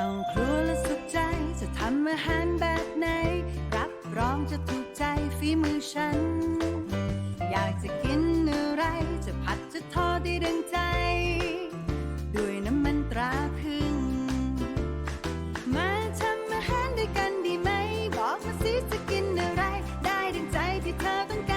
เข้าครัวและสุขใจ จะทำอาหารแบบไหน รับรองจะถูกใจฝีมือฉัน อยากจะกินอะไร จะผัดจะทอดได้ดังใจ ด้วยน้ำมันตราพึ่ง มาทำอาหารด้วยกันดีไหม บอกมาสิจะกินอะไร ได้ดังใจที่เธอต้อง